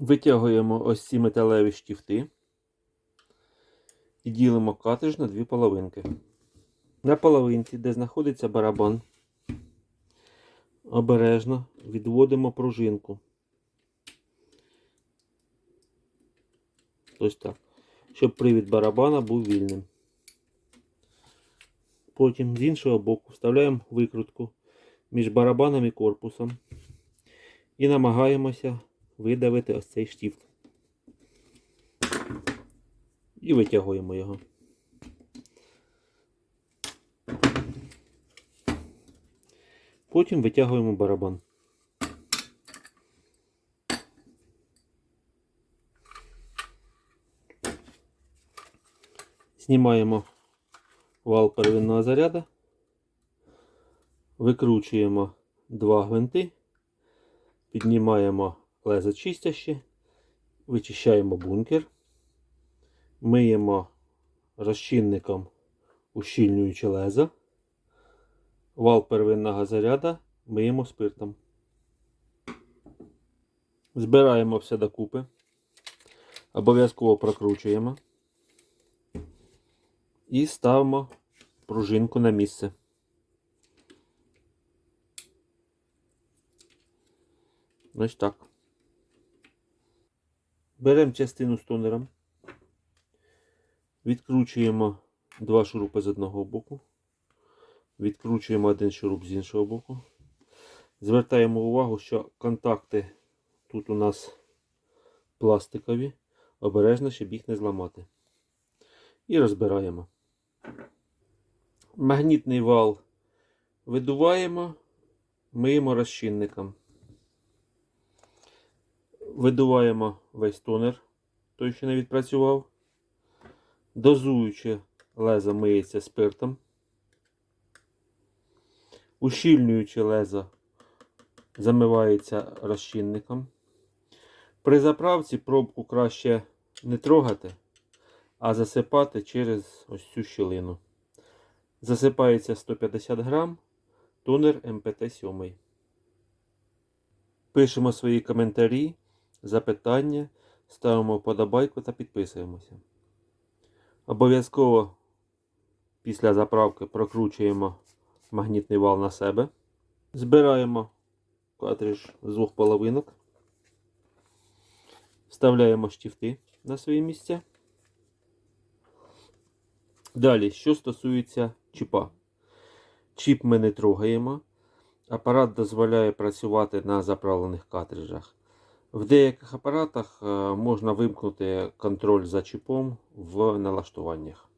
Витягуємо ось ці металеві штифти і ділимо катридж на дві половинки. На половинці, де знаходиться барабан, обережно відводимо пружинку. Ось так. Щоб привід барабана був вільним. Потім з іншого боку вставляємо викрутку між барабаном і корпусом і намагаємося видавити ось цей штифт. І витягуємо його. Потім витягуємо барабан. Знімаємо вал первинного заряду, викручуємо два гвинти, піднімаємо лезо чистяще, вичищаємо бункер, миємо розчинником ущільнюючи лезо, вал первинного заряду миємо спиртом. Збираємо все докупи, обов'язково прокручуємо і ставимо пружинку на місце. Ось так. Беремо частину з тонером, відкручуємо два шурупи з одного боку, відкручуємо один шуруп з іншого боку. Звертаємо увагу, що контакти тут у нас пластикові, обережно, щоб їх не зламати. І розбираємо. Магнітний вал видуваємо, миємо розчинником. Видуваємо весь тонер, той, що не відпрацював. Дозуючи лезо миється спиртом. Ущільнюючи лезо замивається розчинником. При заправці пробку краще не трогати, а засипати через ось цю щілину. Засипається 150 грам, тонер МПТ-7. Пишемо свої коментарі, запитання, ставимо вподобайку та підписуємося. Обов'язково після заправки прокручуємо магнітний вал на себе. Збираємо картридж з двох половинок. Вставляємо штифти на свої місця. Далі, що стосується чіпа. Чіп ми не трогаємо. Апарат дозволяє працювати на заправлених картриджах. В деяких апаратах е, можна вимкнути контроль за чіпом в налаштуваннях.